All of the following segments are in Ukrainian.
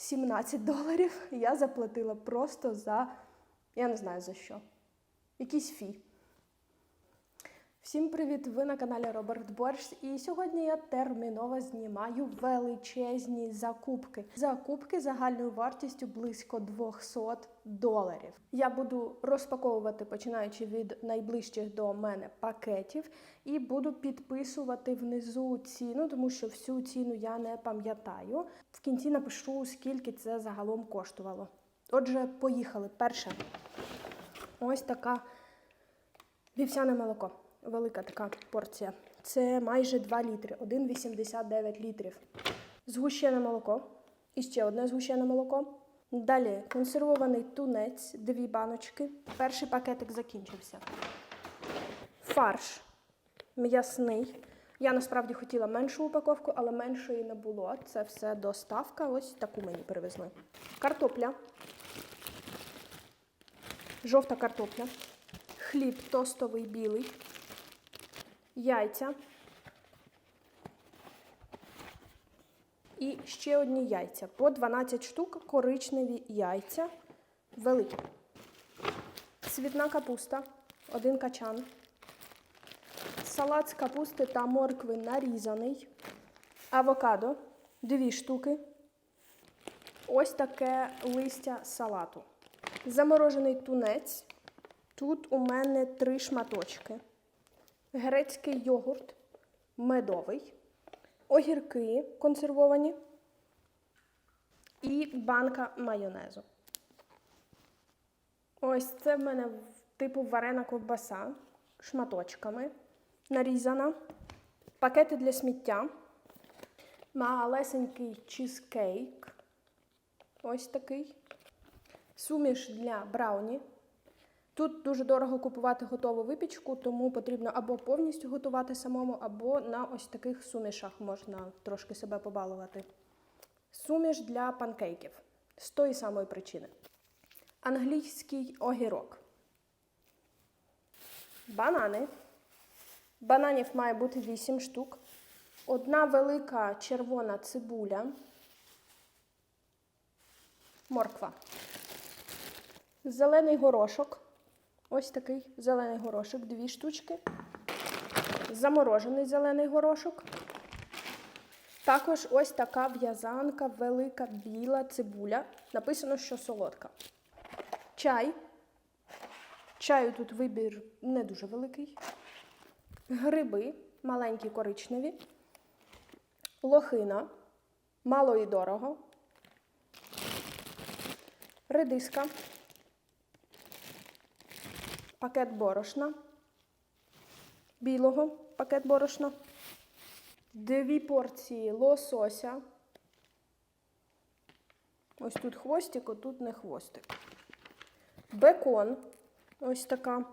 17 доларів я заплатила просто за, я не знаю за що, якийсь фі. Всім привіт! Ви на каналі Роберт Борщ. І сьогодні я терміново знімаю величезні закупки. Закупки загальною вартістю близько 200 доларів. Я буду розпаковувати, починаючи від найближчих до мене пакетів, і буду підписувати внизу ціну, тому що всю ціну я не пам'ятаю. В кінці напишу, скільки це загалом коштувало. Отже, поїхали. Перше, ось така вівсяне молоко велика така порція. Це майже 2 літри, 1,89 літрів. Згущене молоко. І ще одне згущене молоко. Далі консервований тунець, дві баночки. Перший пакетик закінчився. Фарш м'ясний. Я насправді хотіла меншу упаковку, але меншої не було. Це все доставка. Ось таку мені привезли. Картопля. Жовта картопля. Хліб тостовий білий яйця. І ще одні яйця. По 12 штук коричневі яйця. Великі. Цвітна капуста. Один качан. Салат з капусти та моркви нарізаний. Авокадо. Дві штуки. Ось таке листя салату. Заморожений тунець. Тут у мене три шматочки грецький йогурт медовий, огірки консервовані і банка майонезу. Ось це в мене типу варена ковбаса шматочками нарізана. Пакети для сміття. Малесенький чизкейк. Ось такий. Суміш для брауні. Тут дуже дорого купувати готову випічку, тому потрібно або повністю готувати самому, або на ось таких сумішах можна трошки себе побалувати. Суміш для панкейків з тої самої причини. Англійський огірок. Банани. Бананів має бути 8 штук. Одна велика червона цибуля. Морква. Зелений горошок. Ось такий зелений горошок, дві штучки. Заморожений зелений горошок. Також ось така в'язанка, велика біла цибуля. Написано, що солодка. Чай. Чаю тут вибір не дуже великий. Гриби маленькі коричневі. Лохина. Мало і дорого. Редиска пакет борошна, білого пакет борошна, дві порції лосося. Ось тут хвостик, отут не хвостик. Бекон. Ось така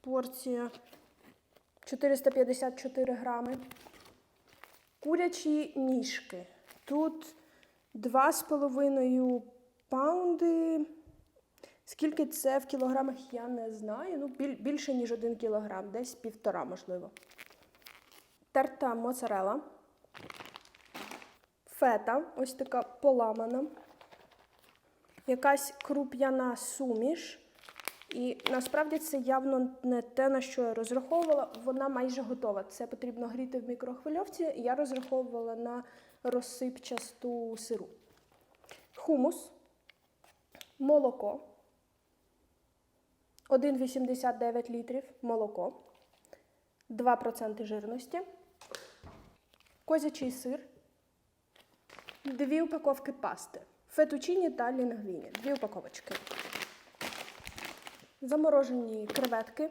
порція 454 грами. Курячі ніжки. Тут 2,5 паунди. Скільки це в кілограмах, я не знаю. Ну, біль, більше, ніж один кілограм, десь півтора, можливо. Терта моцарела. Фета, ось така поламана. Якась круп'яна суміш. І насправді це явно не те, на що я розраховувала. Вона майже готова. Це потрібно гріти в мікрохвильовці. Я розраховувала на розсипчасту сиру. Хумус, молоко. 1,89 літрів молоко, 2% жирності, козячий сир, дві упаковки пасти, фетучині та лінгвіні, дві упаковочки, заморожені креветки,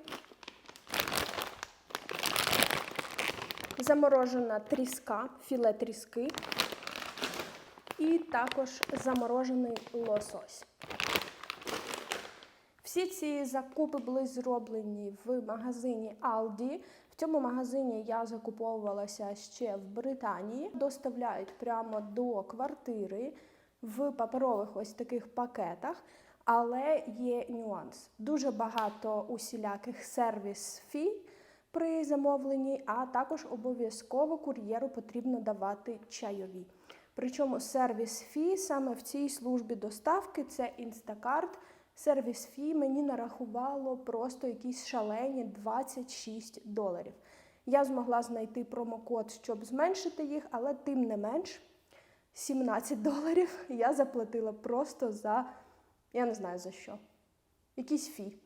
заморожена тріска, філе тріски і також заморожений лосось. Всі ці закупи були зроблені в магазині Aldi. В цьому магазині я закуповувалася ще в Британії. Доставляють прямо до квартири в паперових ось таких пакетах. Але є нюанс. Дуже багато усіляких сервіс-фі при замовленні, а також обов'язково кур'єру потрібно давати чайові. Причому сервіс фі саме в цій службі доставки це Instacart. Сервіс фі мені нарахувало просто якісь шалені 26 доларів. Я змогла знайти промокод, щоб зменшити їх, але тим не менш 17 доларів я заплатила просто за, я не знаю за що, якийсь фі.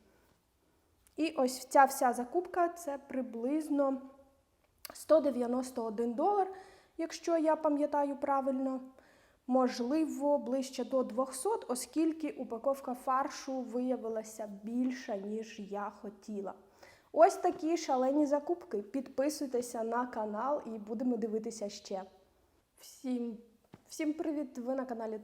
І ось ця вся закупка це приблизно 191 долар, якщо я пам'ятаю правильно. Можливо, ближче до 200, оскільки упаковка фаршу виявилася більша, ніж я хотіла. Ось такі шалені закупки. Підписуйтеся на канал і будемо дивитися ще. Всім, всім привіт! Ви на каналі.